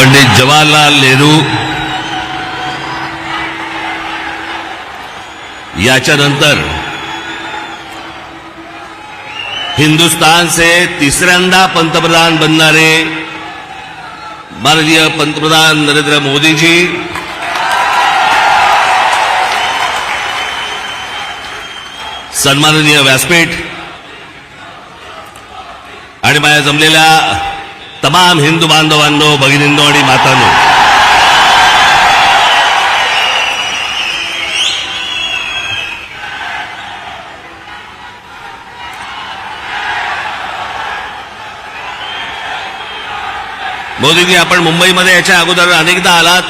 पंडित जवाहरलाल नेहरू याच्यानंतर हिंदुस्थानचे तिसऱ्यांदा पंतप्रधान बनणारे माननीय पंतप्रधान नरेंद्र मोदीजी सन्माननीय व्यासपीठ आणि माझ्या जमलेल्या तमाम हिंदू बांधवांनो भगिनींनो आणि मातांनो. मोदीजी आपण मुंबईमध्ये याच्या अगोदर अनेकदा आलात.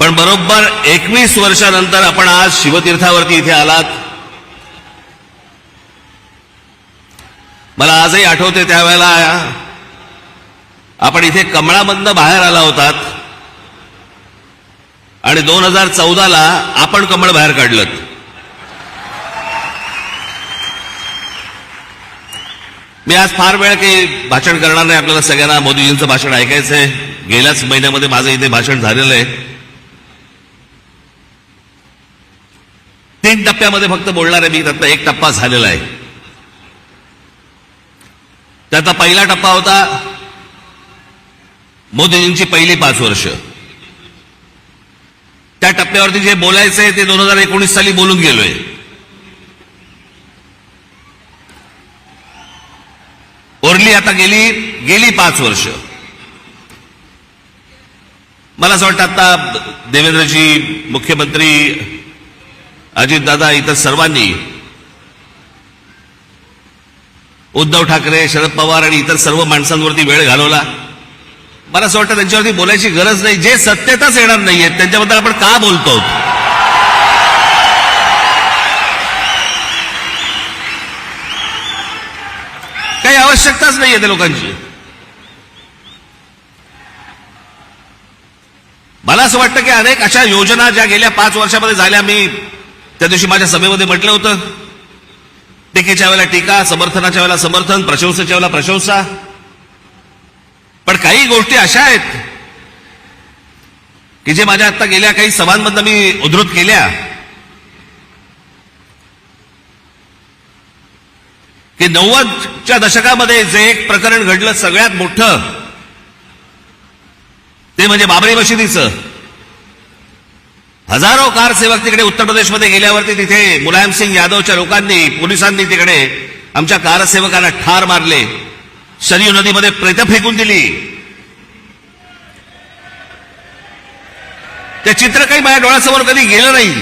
पण बरोबर एकवीस वर्षानंतर आपण आज शिवतीर्थावरती इथे आलात. मला आजही आठवते त्यावेळेला. आपण इथे कमळामधनं बाहेर आला होतात. आणि दोन हजार चौदाला आपण कमळ बाहेर काढलं मी आज फार वेळ काही भाषण करणार नाही. आपल्याला सगळ्यांना मोदीजींचं भाषण ऐकायचंय. गेल्याच महिन्यामध्ये माझं इथे भाषण झालेलं आहे. तीन टप्प्यामध्ये फक्त बोलणार आहे मी त्यातला एक टप्पा झालेला आहे. त्याचा पहिला टप्पा होता मोदीजींची पहिली पाच वर्ष. त्या टप्प्यावरती जे बोलायचंय ते दोन हजार एकोणीस साली बोलून गेलोय. ओरली आता गेली गेली पाच वर्ष. मला असं वाटतं आता देवेंद्रजी मुख्यमंत्री अजितदादा इतर सर्वांनी उद्धव ठाकरे शरद पवार आणि इतर सर्व माणसांवरती वेळ घालवला. मला असं वाटतं त्यांच्यावरती बोलायची गरज नाही. जे सत्यताच येणार नाहीये त्यांच्याबद्दल आपण का बोलतो? काही आवश्यकताच नाहीये त्या लोकांची. मला असं वाटतं की अनेक अशा योजना ज्या गेल्या पाच वर्षामध्ये झाल्या मी त्या दिवशी माझ्या सभेमध्ये म्हटलं होतं. टीकेच्या वेळेला टीका समर्थनाच्या वेळेला समर्थन प्रशंसेच्या वेळेला प्रशंसा. पण काही गोष्टी अशा आहेत की जे माझ्या आता गेल्या काही सभांमधनं मी उद्धृत केल्या. की नव्वदच्या दशकामध्ये जे एक प्रकरण घडलं सगळ्यात मोठं ते म्हणजे बाबरी मशिदीचं. हजारो कारसेवक तिकडे उत्तर प्रदेशमध्ये गेल्यावरती तिथे मुलायमसिंग यादवच्या लोकांनी पोलिसांनी तिकडे आमच्या कारसेवकांना ठार मारले. सरयू नदीमध्ये प्रेत फेकून दिली. ते चित्र काही माझ्या डोळ्यासमोर कधी गेलं नाही.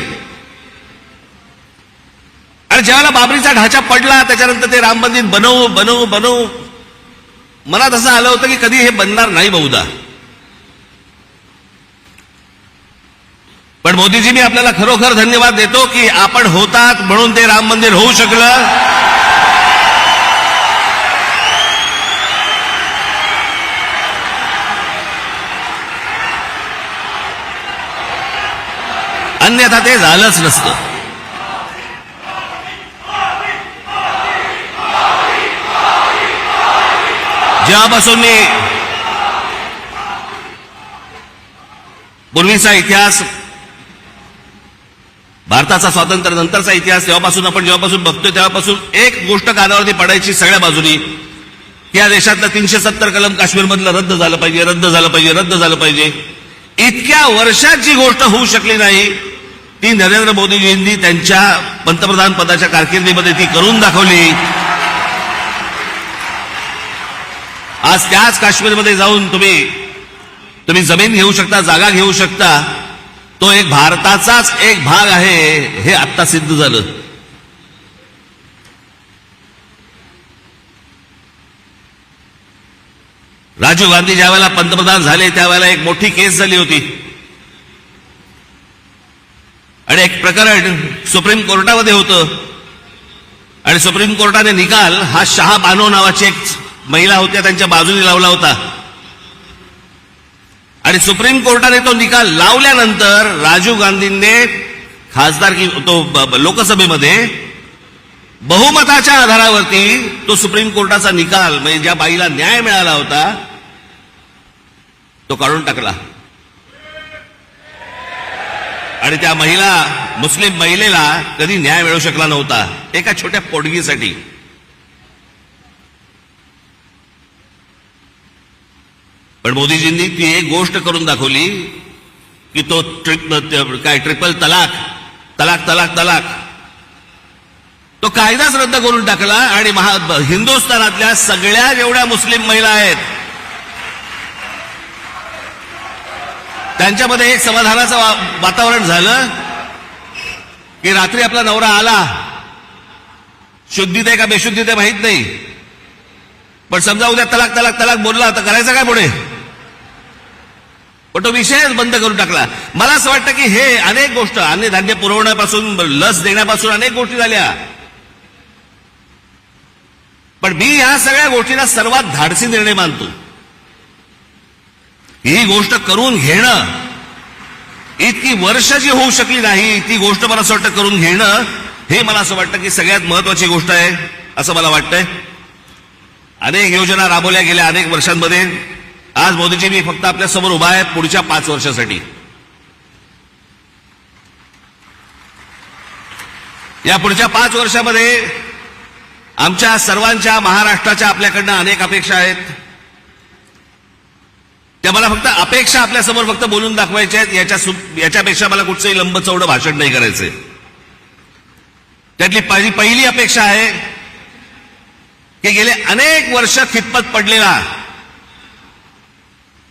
आणि ज्यावेळेला बाबरीचा ढाचा पडला त्याच्यानंतर ते राम मंदिर बनवू बनवू बनवू मनात असं आलं होतं की कधी हे बनणार नाही बहुधा. पण मोदीजी मी आपल्याला खरोखर धन्यवाद देतो की आपण होतात म्हणून ते राम मंदिर होऊ शकलं. अन्यथा ते झालंच नसतं. जेव्हापासून मी पूर्वीचा इतिहास भारताचा स्वातंत्र्य नंतरचा इतिहास तेव्हापासून आपण जेव्हापासून बघतोय तेव्हापासून एक गोष्ट कानावरती पडायची सगळ्या बाजूनी. या देशातलं तीनशे सत्तर कलम काश्मीरमधलं रद्द झालं पाहिजे रद्द झालं पाहिजे रद्द झालं पाहिजे. इतक्या वर्षात जी गोष्ट होऊ शकली नाही ती नरेंद्र मोदीजींनी त्यांच्या पंतप्रधान पदाच्या कारकिर्दीमध्ये ती करून दाखवली. आज त्याच काश्मीरमध्ये जाऊन तुम्ही तुम्ही जमीन घेऊ शकता जागा घेऊ शकता. तो एक भारताचाच एक भाग आहे हे आत्ता सिद्ध झालं. राजीव गांधी ज्यावेळेला पंतप्रधान झाले त्यावेळेला एक मोठी केस झाली होती. आणि एक प्रकरण सुप्रीम कोर्टामध्ये होतं. आणि सुप्रीम कोर्टाने निकाल हा शहा बानो नावाची एक महिला होत्या त्यांच्या बाजूने लावला होता. आणि सुप्रीम कोर्टाने तो निकाल लावल्यानंतर राजीव गांधींनी खासदार की तो लोकसभेमध्ये बहुमताच्या आधारावरती तो सुप्रीम कोर्टाचा निकाल म्हणजे ज्या बाईला न्याय मिळाला होता तो काढून टाकला. आणि त्या महिला मुस्लिम महिलेला कधी न्याय मिळू शकला नव्हता एका छोट्या पोटगीसाठी. पण मोदीजींनी ती एक गोष्ट करून दाखवली की तो ट्रिप काय ट्रिपल तलाक तलाक तलाक तलाक. तो कायदाच रद्द करून टाकला आणि महा हिंदुस्थानातल्या सगळ्या जेवढ्या मुस्लिम महिला आहेत त्यांच्यामध्ये एक समाधानाचं वातावरण झालं की रात्री आपला नवरा आला. शुद्धीत आहे का बेशुद्धीत आहे माहीत नाही. पण समजा उद्या तलाक तलाक तलाक बोलला तर करायचं काय पुढे? पण तो विषयच बंद करून टाकला. मला असं वाटतं की हे अनेक गोष्ट अन्नधान्य पुरवण्यापासून लस देण्यापासून अनेक गोष्टी झाल्या. पण मी ह्या सगळ्या गोष्टींना सर्वात धाडसी निर्णय मानतो. ही गोष्ट करून घेणं इतकी वर्ष जी होऊ शकली नाही ती गोष्ट मला असं वाटतं करून घेणं हे मला असं वाटतं की सगळ्यात महत्वाची गोष्ट आहे असं मला वाटतंय. अनेक योजना राबवल्या गेल्या अनेक वर्षांमध्ये. आज मोदीजी मी फक्त आपल्यासमोर उभा आहे पुढच्या पाच वर्षासाठी. या पुढच्या पाच वर्षामध्ये आमच्या सर्वांच्या महाराष्ट्राच्या आपल्याकडनं अनेक अपेक्षा आहेत. त्या मला फक्त अपेक्षा आपल्यासमोर फक्त बोलून दाखवायच्या आहेत. याच्या याच्यापेक्षा मला कुठचंही लंब चौडं भाषण नाही करायचंय. त्यातली पहिली पहिली अपेक्षा आहे की गेले अनेक वर्ष खितपत पडलेला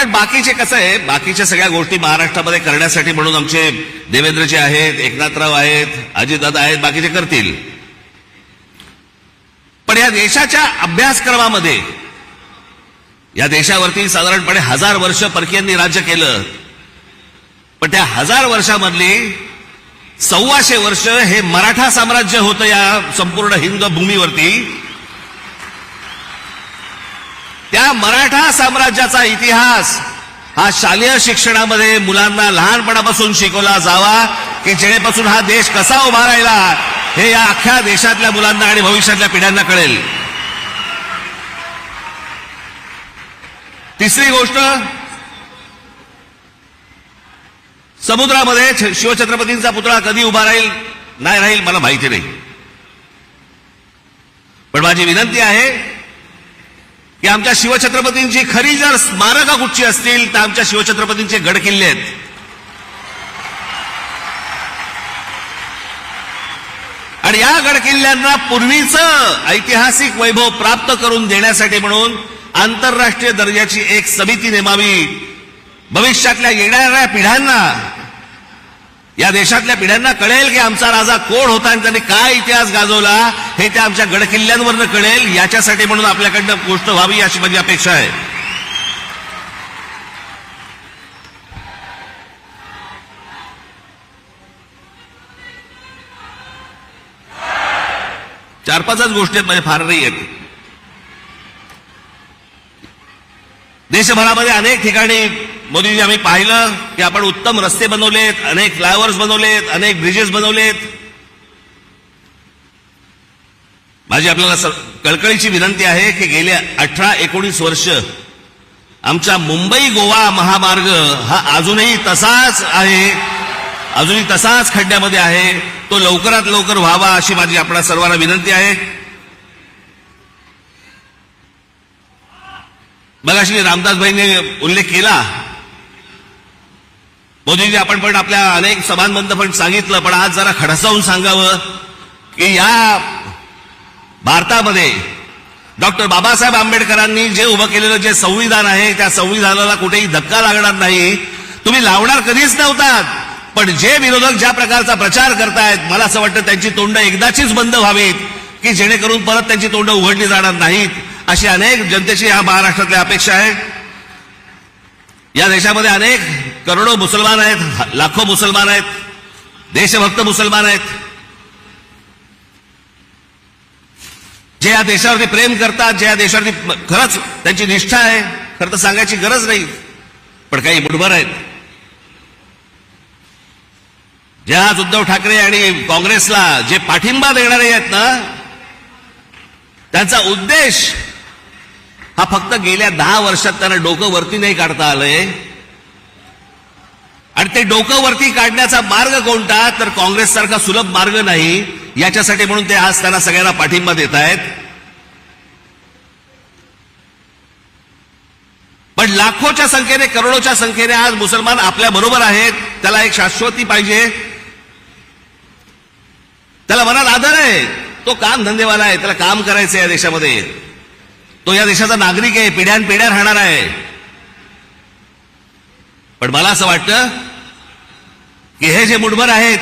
कारण बाकीचे कसं आहे बाकीच्या सगळ्या गोष्टी महाराष्ट्रामध्ये करण्यासाठी म्हणून आमचे देवेंद्रजी आहेत एकनाथराव आहेत अजितदादा आहेत बाकीचे करतील. पण या देशाच्या अभ्यासक्रमामध्ये या देशावरती साधारणपणे हजार वर्ष परकीयांनी राज्य केलं. पण त्या हजार वर्षामधली सव्वाशे वर्ष हे मराठा साम्राज्य होतं या संपूर्ण हिंद भूमीवरती त्या मराठा साम्राज्याचा इतिहास हा शालेय शिक्षणामध्ये मुलांना लहानपणापासून शिकवला जावा की जेणेपासून हा देश कसा उभा राहिला हे या अख्ख्या देशातल्या मुलांना आणि भविष्यातल्या पिढ्यांना कळेल. तिसरी गोष्ट समुद्रामध्ये शिवछत्रपतींचा पुतळा कधी उभा राहील नाही राहील मला माहिती नाही. पण माझी विनंती आहे की आमच्या शिवछत्रपतींची खरी जर स्मारका कुठची असतील तर आमच्या शिवछत्रपतींचे गड किल्ले आहेत. आणि या गडकिल्ल्यांना पूर्वीचं ऐतिहासिक वैभव प्राप्त करून देण्यासाठी म्हणून आंतरराष्ट्रीय दर्जाची एक समिती नेमावी. भविष्यातल्या येणाऱ्या पिढ्यांना या देशातल्या पिढ्यांना कळेल की आमचा राजा कोण होता आणि त्यांनी काय इतिहास गाजवला हे त्या आमच्या गडकिल्ल्यांवरनं कळेल. याच्यासाठी म्हणून आपल्याकडनं गोष्ट व्हावी अशी माझी अपेक्षा आहे. चार पाचच गोष्टी आहेत म्हणजे फार नाही आहेत. देशभरामध्ये अनेक ठिकाणी मोदीजी आम्ही पाहिलं की आपण उत्तम रस्ते बनवलेत अनेक फ्लायओव्हर्स बनवलेत अनेक ब्रिजेस बनवलेत. माझी आपल्याला कळकळीची विनंती आहे की गेल्या अठरा एकोणीस वर्ष आमचा मुंबई गोवा महामार्ग हा अजूनही तसाच आहे अजूनही तसाच खड्ड्यामध्ये आहे. तो लवकरात लवकर व्हावा अशी माझी आपल्या सर्वांना विनंती आहे. मगाशी रामदासभाईंनी उल्लेख केला मोदीजी आपण पण आपल्या अनेक सभांबद्ध पण सांगितलं पण आज जरा खडसावून सांगावं की या भारतामध्ये डॉक्टर बाबासाहेब आंबेडकरांनी जे उभं केलेलं जे संविधान आहे त्या संविधानाला कुठेही धक्का लागणार नाही. तुम्ही लावणार कधीच नव्हतात पण जे विरोधक ज्या प्रकारचा प्रचार करतायत मला असं वाटतं त्यांची तोंड एकदाचीच बंद व्हावीत की जेणेकरून परत त्यांची तोंड उघडली जाणार नाहीत. अशी अनेक जनतेची या महाराष्ट्रातल्या अपेक्षा आहे. या देशामध्ये अनेक करोडो मुसलमान आहेत लाखो मुसलमान आहेत देशभक्त मुसलमान आहेत. जे या देशावरती प्रेम करतात जे या देशावरती खरंच त्यांची निष्ठा आहे खरं तर सांगायची गरज नाही पण काही मुठभर आहेत. जे आज उद्धव ठाकरे आणि काँग्रेसला जे पाठिंबा देणारे आहेत ना त्यांचा उद्देश हा फक्त गेल्या दहा वर्षात त्यांना डोकं वरती नाही काढता आलंय. आणि ते डोकं वरती काढण्याचा मार्ग कोणता? तर काँग्रेस सारखा सुलभ मार्ग नाही. याच्यासाठी म्हणून ते आज त्यांना सगळ्यांना पाठिंबा देत आहेत. पण लाखोच्या संख्येने करोडोच्या संख्येने आज मुसलमान आपल्या बरोबर आहेत. त्याला एक शाश्वती पाहिजे. त्याला मनात आदर आहे. तो काम धंदेवाला आहे. त्याला काम करायचं आहे या देशामध्ये. तो या देशाचा नागरिक आहे पिढ्यान पिढ्या राहणार आहे. पण मला असं वाटतं की हे जे मुठभर आहेत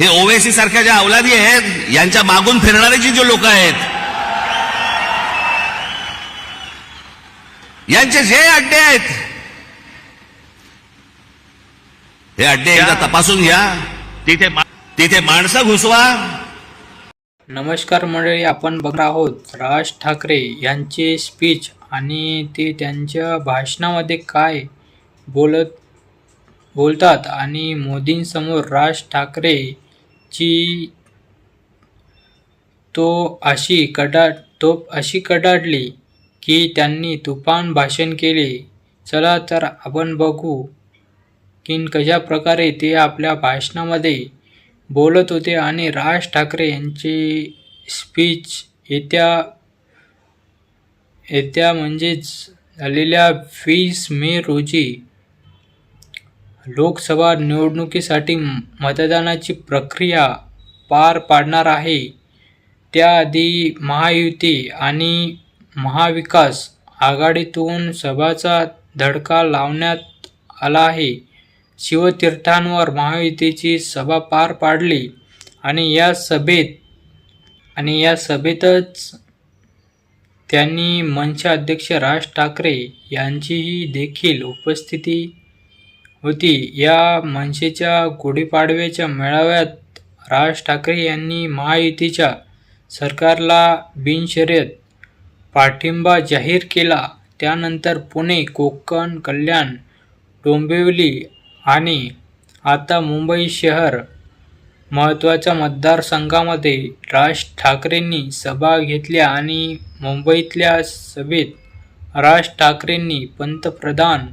हे ओवेसी सारख्या ज्या अवलादी आहेत यांच्या मागून फिरणारे जी जो लोक आहेत यांचे जे अड्डे आहेत हे अड्डे एकदा तपासून घ्या. तिथे तिथे माणसं घुसवा. नमस्कार मंडळी आपण बघत आहोत राज ठाकरे यांचे स्पीच आणि ते त्यांच्या भाषणामध्ये काय बोलत बोलतात आणि मोदींसमोर राज ठाकरेची तो अशी कडाड तोप अशी कडाडली की त्यांनी तुफान भाषण केले. चला तर आपण बघू की कशा प्रकारे ते आपल्या भाषणामध्ये बोलत होते आणि राज ठाकरे यांची स्पीच येत्या येत्या म्हणजेच झालेल्या वीस मे रोजी लोकसभा निवडणुकीसाठी मतदानाची प्रक्रिया पार पाडणार आहे. त्याआधी महायुती आणि महाविकास आघाडीतून सभाचा धडका लावण्यात आला आहे. शिवतीर्थांवर महायुतीची सभा पार पाडली आणि या सभेत आणि या सभेतच त्यांनी मंचाध्यक्ष अध्यक्ष राज ठाकरे यांचीही देखील उपस्थिती होती. या मनसेच्या गुढीपाडव्याच्या मेळाव्यात राज ठाकरे यांनी महायुतीच्या सरकारला बिनशर्यत पाठिंबा जाहीर केला. त्यानंतर पुणे कोकण कल्याण डोंबिवली आणि आता मुंबई शहर महत्त्वाच्या मतदारसंघामध्ये राज ठाकरेंनी सभा घेतल्या आणि मुंबईतल्या सभेत राज ठाकरेंनी पंतप्रधान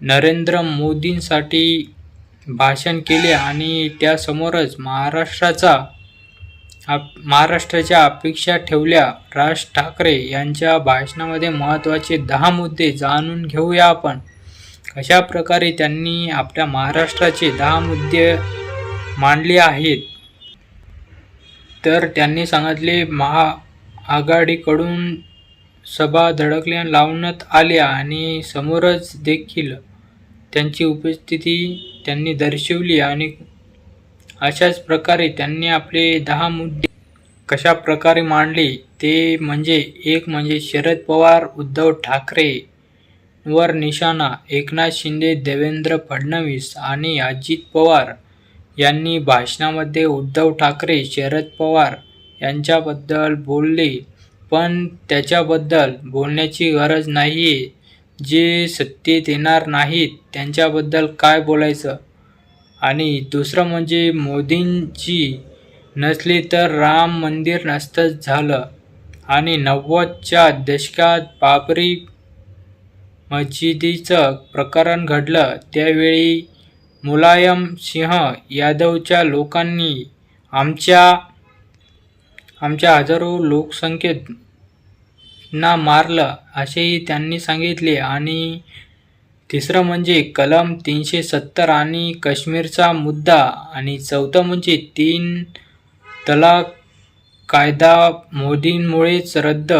नरेंद्र मोदींसाठी भाषण केले आणि त्यासमोरच महाराष्ट्राचा आप महाराष्ट्राच्या अपेक्षा ठेवल्या. राज ठाकरे यांच्या भाषणामध्ये महत्त्वाचे दहा मुद्दे जाणून घेऊया आपण. अशा प्रकारे त्यांनी आपल्या महाराष्ट्राचे दहा मुद्दे मांडले आहेत. तर त्यांनी सांगितले महाआघाडीकडून सभा धडकल्या लावण्यात आल्या आणि समोरच देखील त्यांची उपस्थिती त्यांनी दर्शवली आणि अशाच प्रकारे त्यांनी आपले दहा मुद्दे कशा प्रकारे मांडले ते म्हणजे एक म्हणजे शरद पवार उद्धव ठाकरे वर निशाणा एकनाथ शिंदे देवेंद्र फडणवीस आणि अजित पवार यांनी भाषणामध्ये उद्धव ठाकरे शरद पवार यांच्याबद्दल बोलले. पण त्याच्याबद्दल बोलण्याची गरज नाही आहे जे सत्तेत येणार नाहीत त्यांच्याबद्दल काय बोलायचं? आणि दुसरं म्हणजे मोदींची नसली तर राम मंदिर नसतंच झालं. आणि नव्वदच्या दशकात बाबरी मशिदीचं प्रकरण घडलं. त्यावेळी मुलायम सिंह यादवच्या लोकांनी आमच्या आमच्या हजारो लोकसंख्येत ना मारलं असेही त्यांनी सांगितले. आणि तिसरं म्हणजे कलम तीनशे सत्तर आणि काश्मीरचा मुद्दा आणि चौथं म्हणजे तीन तलाक कायदा मोदींमुळेच रद्द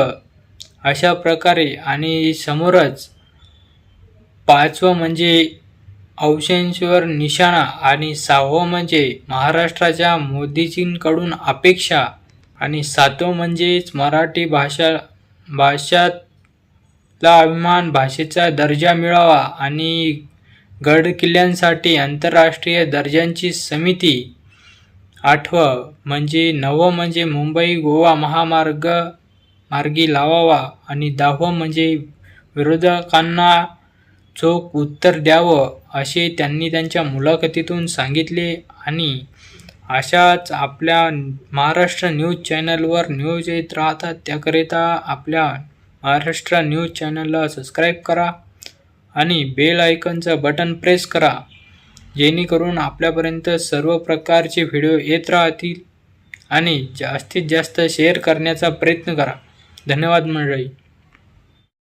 अशा प्रकारे आणि समोरच पाचवं म्हणजे अंशांवर निशाणा आणि सहावं म्हणजे महाराष्ट्राच्या मोदीजींकडून अपेक्षा. आणि सातवं म्हणजेच मराठी भाषा भाषातला अभिमान भाषेचा दर्जा मिळावा आणि गड किल्ल्यांसाठी आंतरराष्ट्रीय दर्जांची समिती. आठवं म्हणजे नवं म्हणजे मुंबई गोवा महामार्ग मार्गी लावावा आणि दहावं म्हणजे विरोधकांना चोख उत्तर द्यावं असे त्यांनी त्यांच्या मुलाखतीतून सांगितले आणि अशाच आपल्या महाराष्ट्र न्यूज चॅनलवर न्यूज येत राहतात. त्याकरिता आपल्या महाराष्ट्र न्यूज चॅनलला सबस्क्राईब करा आणि बेल आयकनचं बटन प्रेस करा जेणेकरून आपल्यापर्यंत सर्व प्रकारचे व्हिडिओ येत राहतील. आणि जास्तीत जास्त शेअर करण्याचा प्रयत्न करा. धन्यवाद मंडळी.